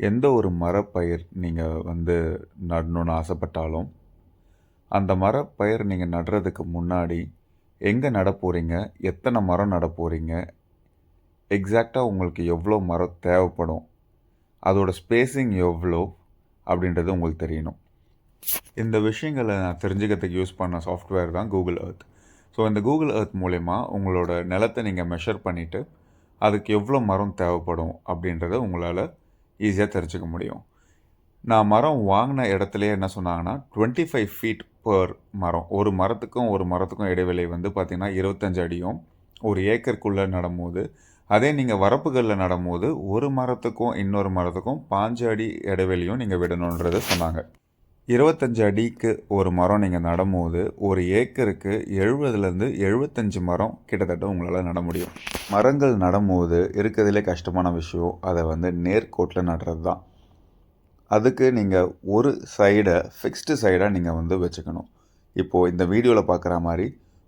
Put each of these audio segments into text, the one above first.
எந்த ஒரு மரப்பயிர் நீங்கள் வந்து நடணும்னு ஆசைப்பட்டாலும் அந்த மரப்பயிர் நீங்கள் நடுறதுக்கு முன்னாடி எங்கே நட போகிறீங்க எத்தனை மரம் நட போகிறீங்க எக்ஸாக்டாக உங்களுக்கு எவ்வளோ மரம் தேவைப்படும்? அதோட ஸ்பேஸிங் எவ்வளோ? அப்படின்றது உங்களுக்கு தெரியணும். இந்த விஷயங்களை நான் தெரிஞ்சுக்கிறதுக்கு யூஸ் பண்ண சாஃப்ட்வேர் தான் கூகுள் எர்த் ஸோ இந்த கூகுள் அர்த் மூலயமா உங்களோட நிலத்தை நீங்கள் மெஷர் பண்ணிவிட்டு அதுக்கு எவ்வளோ மரம் தேவைப்படும் அப்படின்றத உங்களால் ஈஸியாக தெரிஞ்சுக்க முடியும். நான் மரம் வாங்கின இடத்துலையே என்ன சொன்னாங்கன்னா டுவெண்ட்டி ஃபைவ் ஃபீட் பர் மரம். ஒரு மரத்துக்கும் ஒரு மரத்துக்கும் இடைவெளி வந்து பார்த்திங்கன்னா இருபத்தஞ்சு அடியும். ஒரு ஏக்கருக்குள்ளே நடும்போது அதே நீங்கள் வரப்புகளில் நடும்போது ஒரு மரத்துக்கும் இன்னொரு மரத்துக்கும் பாஞ்சு அடி இடைவெளியும் நீங்கள் விடணுன்றதை சொன்னாங்க. இருபத்தஞ்சு அடிக்கு ஒரு மரம் நீங்கள் நடும்போது ஒரு ஏக்கருக்கு எழுபதுலேருந்து எழுபத்தஞ்சி மரம் கிட்டத்தட்ட உங்களால் நட முடியும். மரங்கள் நடும்போது இருக்கிறதுலே கஷ்டமான விஷயம் அதை வந்து நேர்கோட்டில் நடுறது தான். அதுக்கு நீங்கள் ஒரு சைடை ஃபிக்ஸ்டு சைடாக நீங்கள் வந்து வச்சுக்கணும். இப்போது இந்த வீடியோவில் பார்க்குற மாதிரி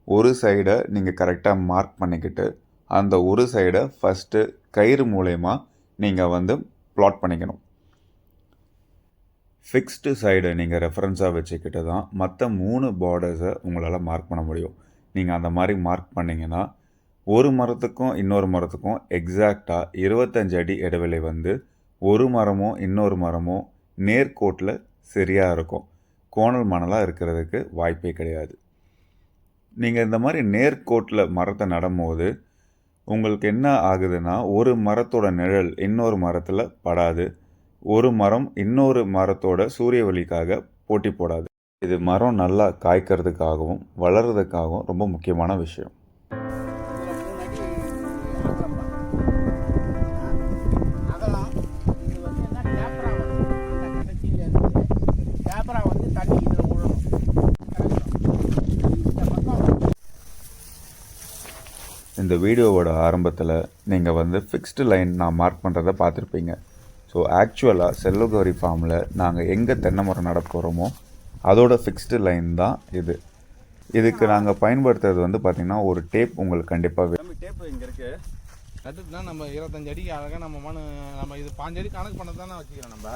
ஒரு சைடை நீங்கள் கரெக்டாக மார்க் பண்ணிக்கிட்டு அந்த ஒரு சைடை ஃபஸ்ட்டு கயிறு மூலயமா நீங்கள் வந்து ப்ளாட் பண்ணிக்கணும். ஃபிக்ஸ்டு சைடை நீங்கள் ரெஃபரன்ஸாக வச்சுக்கிட்டு தான் மற்ற மூணு பார்டர்ஸை உங்களால் மார்க் பண்ண முடியும். நீங்கள் அந்த மாதிரி மார்க் பண்ணிங்கன்னா ஒரு மரத்துக்கும் இன்னொரு மரத்துக்கும் எக்ஸாக்டாக இருபத்தஞ்சு அடி இடைவெளி வந்து ஒரு மரமும் இன்னொரு மரமும் நேர்கோட்டில் சரியாக இருக்கும். கோணல் மணலாக இருக்கிறதுக்கு வாய்ப்பே கிடையாது. நீங்கள் இந்த மாதிரி நேர்கோட்டில் மரத்தை நடும்போது உங்களுக்கு என்ன ஆகுதுன்னா ஒரு மரத்தோட நிழல் இன்னொரு மரத்தில் படாது. ஒரு மரம் இன்னொரு மரத்தோட சூரிய ஒளிக்காக போட்டி போடாது. இது மரம் நல்லா காய்க்கிறதுக்காகவும் வளர்கிறதுக்காகவும் ரொம்ப முக்கியமான விஷயம். இந்த இந்த வீடியோவோட ஆரம்பத்தில் நீங்கள் வந்து ஃபிக்ஸ்டு லைன் நான் மார்க் பண்ணுறதை பார்த்துருப்பீங்க. ஸோ ஆக்சுவலாக செல்லோகௌரி ஃபார்மில் நாங்கள் எங்கே தென்னை மரம் நட போகிறோமோ அதோட ஃபிக்ஸ்டு லைன் தான் இது. இதுக்கு நாங்கள் பயன்படுத்துறது வந்து பார்த்திங்கன்னா ஒரு டேப் உங்களுக்கு கண்டிப்பாக தம்பி டேப்பு இங்கே இருக்கு. கட்டுட்டு தான் நம்ம இருபத்தஞ்சு அடிக்கு அழகாக நம்ம மனு நம்ம இது பாஞ்சு அடி கணக்கு பண்ண தானே வச்சுக்கிறோம் நம்ம.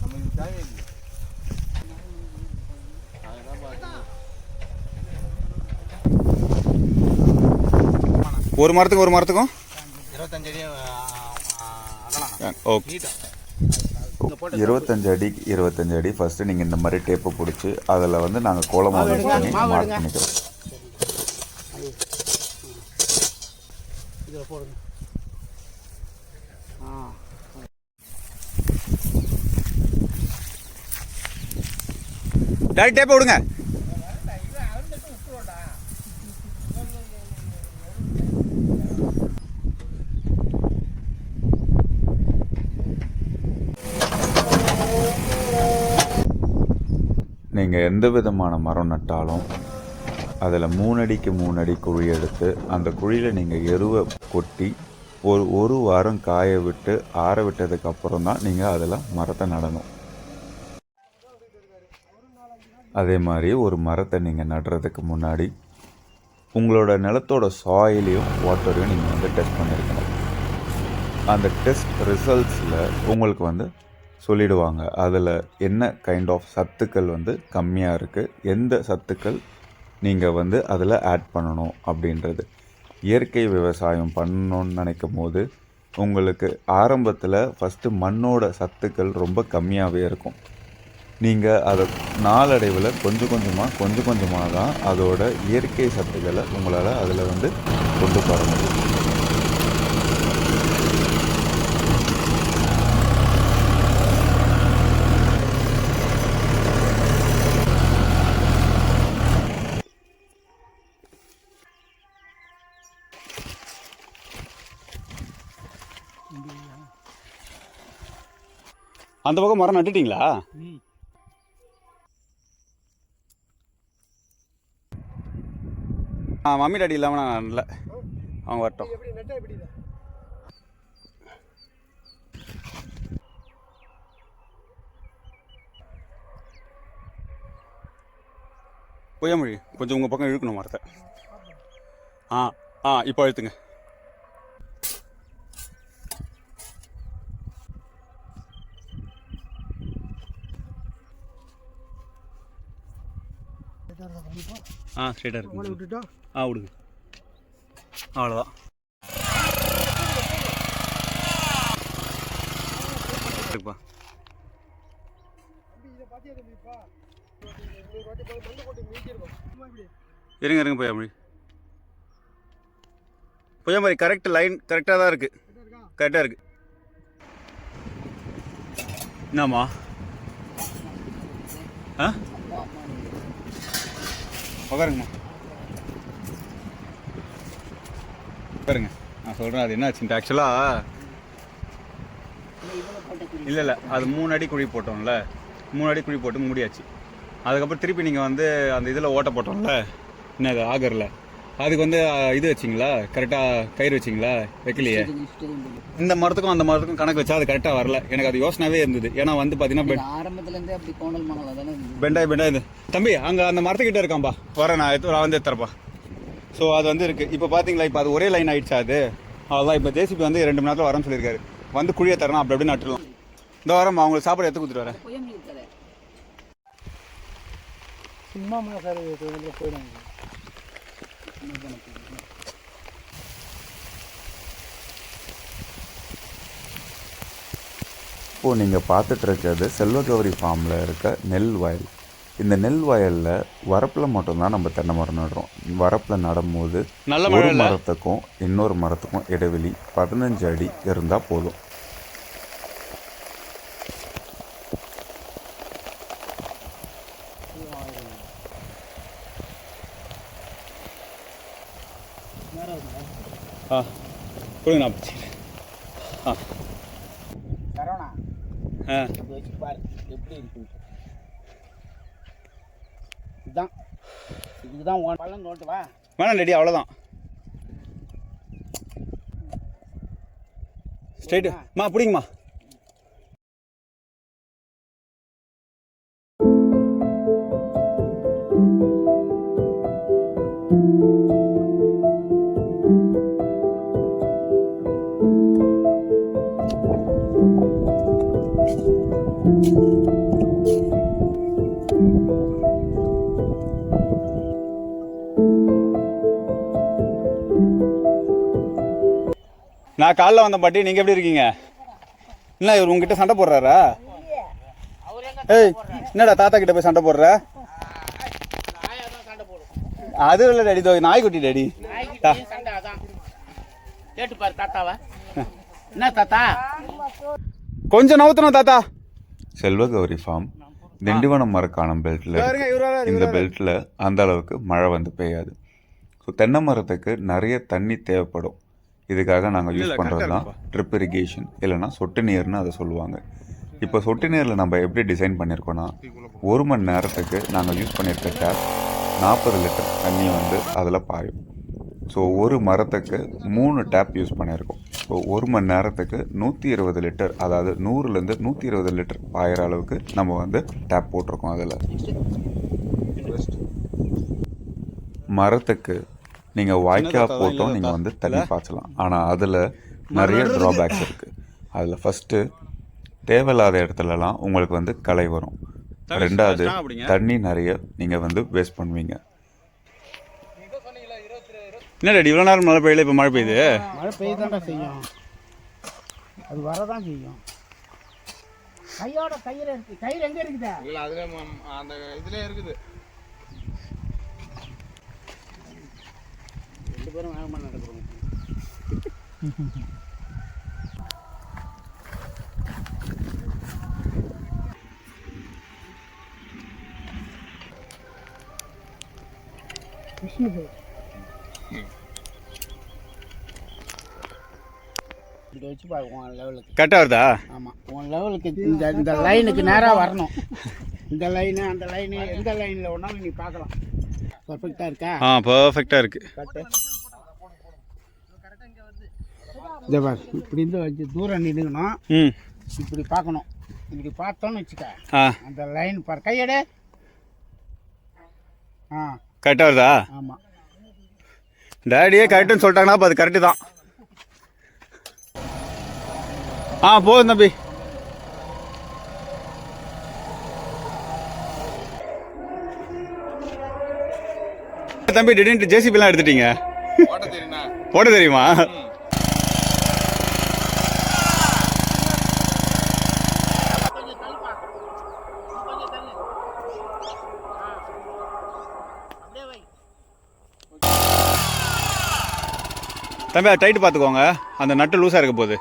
நம்ம இது தேவையில்லை. ஒரு மரத்துக்கு ஒரு மரத்துக்கும்? இருபத்தஞ்சு அடி ஓகே. இருபத்தஞ்சு அடி இருபத்தஞ்சு அடி ஃபஸ்ட்டு நீங்கள் இந்த மாதிரி டேப்பை பிடிச்சி அதில் வந்து நாங்கள் கோலமாக யூஸ் பண்ணி மார்க் பண்ணிக்கிறோம். டாடி டேப்பை விடுங்க. நீங்கள் எந்த விதமான மரம் நட்டாலும் அதில் மூணடிக்கு மூணடி குழி எடுத்து அந்த குழியில் நீங்கள் எருவை கொட்டி ஒரு ஒரு வாரம் காய விட்டு ஆற விட்டதுக்கு அப்புறம் தான் நீங்கள் அதில் மரத்தை நடணும். அதே மாதிரி ஒரு மரத்தை நீங்கள் நடுறதுக்கு முன்னாடி உங்களோட நிலத்தோட சாயிலையும் வாட்டரையும் நீங்கள் வந்து டெஸ்ட் பண்ணியிருக்கணும் அந்த டெஸ்ட் ரிசல்ட்ஸில் உங்களுக்கு வந்து சொல்லிடுவாங்க. அதில் என்ன கைண்ட் ஆஃப் சத்துக்கள் வந்து கம்மியாக இருக்குது எந்த சத்துக்கள் நீங்கள் வந்து அதில் ஆட் பண்ணணும் அப்படின்றது. இயற்கை விவசாயம் பண்ணணும்னு நினைக்கும் போது உங்களுக்கு ஆரம்பத்தில் ஃபஸ்ட்டு மண்ணோட சத்துக்கள் ரொம்ப கம்மியாகவே இருக்கும். நீங்கள் அதை நாளடைவில் கொஞ்சம் கொஞ்சமாக கொஞ்சம் கொஞ்சமாக தான் அதோட இயற்கை சத்துக்களை உங்களால் அதில் வந்து கொண்டு வர முடியும். அந்த பக்கம் மரம் நட்டுட்டீங்களா? ஆ மம்மி டாடி இல்லாமல் நான் இல்லை அவங்க வரட்டும்? பொய்யாமொழி கொஞ்சம் உங்கள் பக்கம் இழுக்கணும் மரத்தை. ஆ ஆ இப்போ அழுத்துங்க ஆ ஸ்ட்ரைட்டாக இருக்கு விட்டுட்டோம் ஆ விடுங்க அவ்வளோதான் இருக்குப்பா இருங்க இருங்க பொய்யாமொழி பொய்யாமொழி கரெக்ட் லைன் கரெக்டாக தான் இருக்குது கரெக்டாக இருக்குது என்னம்மா? ஆ? உட்காருங்கம்மா உட்காருங்க. நான் சொல்கிறேன் அது என்ன ஆச்சுன்ட்டு ஆக்சுவலாக இல்லை இல்லை அது மூணு அடி குழி போட்டோம்ல. மூணு அடி குழி போட்டு மூடியாச்சு. அதுக்கப்புறம் திருப்பி நீங்கள் வந்து அந்த இதில் ஓட்ட போட்டோம்ல. என்ன அது ஆகரில். அதுக்கு வந்து இது வச்சிங்களா? கரெக்டாக கயிறு வச்சிங்களா? வைக்கலையே. இந்த மரத்துக்கும் அந்த மரத்துக்கும் கணக்கு வச்சா அது கரெக்டாக வரல. எனக்கு அது யோசனாவே இருந்தது. ஏன்னா வந்து பார்த்தீங்கன்னா பெ- ஆரம்பத்துல இருந்தே அப்படி கோணல் மணல் தானே பெண்டாய் பெண்டாய் இது. தம்பி அங்கே அந்த மரத்துக்கிட்ட இருக்கான்பா. வரேன் நான் எடுத்து நான் வந்து எடுத்துறப்பா ஸோ அது வந்து இருக்குது இப்போ பார்த்தீங்களா இப்போ அது ஒரே லைன் ஆயிடுச்சா அது? அவ்வளோதான் இப்போ ஜேசிபி வந்து ரெண்டு மணி நேரத்தில் வரேன்னு சொல்லியிருக்காரு. வந்து குழியை தரணும் அப்படி அப்படி நட்டுருவோம் இந்த வாரம் அவங்களுக்கு சாப்பாடு எடுத்து கொடுத்துட்டு வரேன். சும்மா சார் போயிடுவாங்க இப்போது நீங்கள் பார்த்துட்டு இருக்கிறது செல்வகௌரி ஃபார்மில் இருக்க நெல் வயல். இந்த நெல் வயலில் வரப்பில் மட்டும்தான் நம்ம தென்னை மரம் நடுறோம். வரப்பில் நடும்போது நல்ல ஒரு மரத்துக்கும் இன்னொரு மரத்துக்கும் இடைவெளி பதினஞ்சு அடி இருந்தால் போதும். ஆ கொடுங்க நான் பிடிச்சிக்கிறேன். சரவணா ஆ. இது வச்சு பாரு எப்படி இருக்குன்னு இதுதான். இதுதான் உன் பள்ளம் நோட்டு வா. வேணாம் ரெடி அவ்வளோதான் ஸ்ட்ரைட்டு மா பிடிங்கம்மா. நான் காலைல வந்த பாட்டி நீங்கள் எப்படி இருக்கீங்க? என்ன இவர் உங்ககிட்ட சண்டை போடுறாரா? ஏய் என்னடா தாத்தா கிட்ட போய் சண்டை போடுற? அது இல்லை டேடி இதோ நாய்க்குட்டி டேடி கேட்டு பாரு தாத்தாவை என்ன தாத்தா கொஞ்சம் நவுத்தணும் தாத்தா. செல்வகௌரி ஃபார்ம் திண்டிவனம் மரக்காணம் பெல்ட்டில் இந்த. பெல்ட்டில் அந்த அளவுக்கு மழை வந்து பெய்யாது. ஸோ தென்னை மரத்துக்கு நிறைய தண்ணி தேவைப்படும். இதுக்காக நாங்கள் யூஸ் பண்ணுறது தான் ட்ரிப் இரிகேஷன் இல்லைன்னா சொட்டு நீர்னு அதை சொல்லுவாங்க. இப்போ சொட்டு நீரில் நம்ம எப்படி டிசைன் பண்ணியிருக்கோன்னா ஒரு மணி நேரத்துக்கு நாங்கள் யூஸ் பண்ணியிருக்க டேப் நாற்பது லிட்டர் தண்ணி வந்து அதில் பாயும். ஸோ ஒரு மரத்துக்கு மூணு டேப் யூஸ் பண்ணியிருக்கோம் ஸோ ஒரு மணி நேரத்துக்கு நூற்றி இருபது லிட்டர் அதாவது நூறுலேருந்து நூற்றி இருபது லிட்டர் பாயிற அளவுக்கு நம்ம வந்து டேப் போட்டிருக்கோம் அதில். மரத்துக்கு நீங்கள் வாய்க்கா சின்னதா தான் போட்டும் நீங்கள். வந்து தண்ணி பாய்ச்சலாம் ஆனால் அதில் நிறைய ட்ராபேக்ஸ் இருக்குது அதில் ஃபஸ்ட்டு தேவையில்லாத இடத்துலலாம் உங்களுக்கு வந்து களை வரும். ரெண்டாவது. தண்ணி நிறைய நீங்கள் வந்து வேஸ்ட் பண்ணுவீங்க. என்ன டேடி இவ்வளோ நேரம் மழை பெய்யல இப்போ மழை பெய்யுது? மழை பெய்யதாண்டா செய்யும். அது வரதான் செய்யும். கையோட கயிறு இருக்கு. கயிறு எங்க இருக்குதா? இல்லை அதில் அந்த இதுலேயே இருக்குது. ரெண்டு பேரும் வேகமா நடக்கிறோம். வச்சு உன் லெவலுக்கு கரெக்டாக வருதா? ஆமாம் உன் லெவலுக்கு இந்த இந்த லைனுக்கு நேராக வரணும். இந்த லைனு அந்த லைனு எந்த லைனில் ஒன்றாலும் நீ பார்க்கலாம். பர்ஃபெக்டாக இருக்கா? ஆ பர்ஃபெக்டாக இருக்குது கட்டு இதே பாரு இப்படி இருந்து வச்சு தூரம் நின்றுக்கணும் ம். இப்படி பார்க்கணும். இப்படி பார்த்தோன்னு வச்சுக்க. ஆ. அந்த லைன் பாரு. கையெடு. ஆ. கரெக்டாக வருதா? ஆமாம் டேடியே கரெக்டுன்னு சொல்லிட்டாங்கன்னா அப்போ அது கரெக்டு தான். ஆ போதும் தம்பி. தம்பி திடீர்னு ஜேசிபிலாம் எடுத்துட்டீங்க. ஓட்ட தெரியுமா கொஞ்சம் தள்ளுப்பா இன்னும் கொஞ்சம் தள்ளு ஆ. அப்படியே வை தம்பி அது டைட் பார்த்துக்கோங்க. அந்த நட்டு லூஸாக இருக்க போகுது.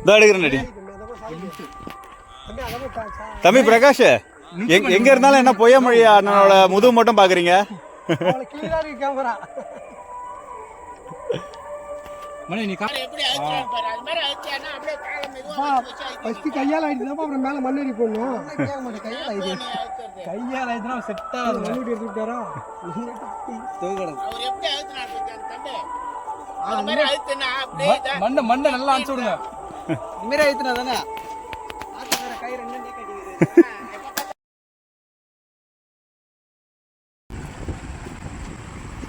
இதோ எடுக்கிறேன் நடி தம்பி பிரகாஷ் எங்க எங்க இருந்தாலும் என்ன பொய்ய மொழி அண்ணனோட முதுகு மட்டும் பாக்குறீங்க வச்சு அழுத்தி ஃபர்ஸ்ட் கையால் ஆயிடுச்சுன்னா அப்புறம் மேலே மண்ணேறி போடணும். கையால் நீ அழுத்துறது. கையால் ஆயிடுச்சுன்னா செட் ஆகுது மண்ணூட்டி எடுத்து விட்டாரா அவர் எப்படி அழுத்தினார் பாத்தியா, அந்த தம்பி அது மாதிரி அழுத்தினா அப்படியே இதான். மண்ணை மண்ணை நல்லா அனுப்பிச்சு விடுங்க. ஆயிடுச்சுனா தானே? கை ரெண்டு கட்டிக்கிறது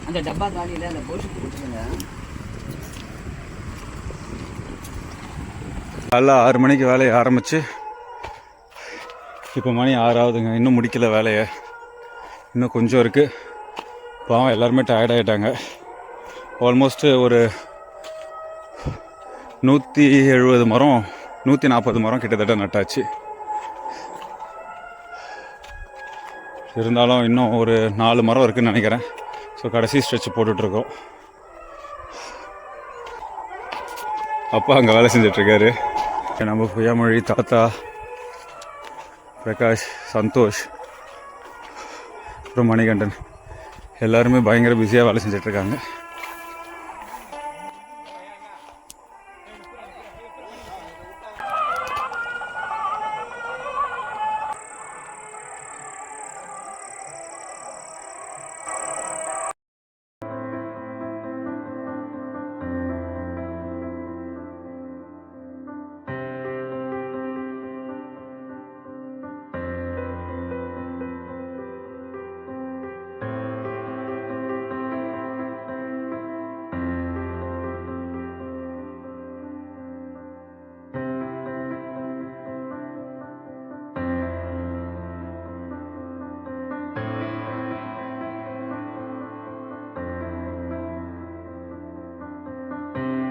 அந்த டப்பா காலியில் அந்த கோஷுக்கு கொடுத்துருங்க காலைல ஆறு மணிக்கு வேலையை ஆரம்பித்து இப்போ மணி ஆறாவதுங்க. இன்னும் முடிக்கல வேலையை. இன்னும் கொஞ்சம் இருக்குது பாவம் எல்லாருமே டயர்ட் ஆகிட்டாங்க ஒரு நூற்றி எழுபது மரம் நூற்றி நாற்பது மரம் கிட்டத்தட்ட நட்டாச்சு. இருந்தாலும் இன்னும் ஒரு நாலு மரம் இருக்குன்னு நினைக்கிறேன். ஸோ கடைசி ஸ்ட்ரெச் போட்டுட்ருக்கோம். அப்பா அங்கே வேலை செஞ்சிட்ருக்காரு. நம்ம புயாமொழி தாத்தா பிரகாஷ் சந்தோஷ் அப்புறம் மணிகண்டன் எல்லாருமே பயங்கர பிஸியாக வேலை செஞ்சிட்ருக்காங்க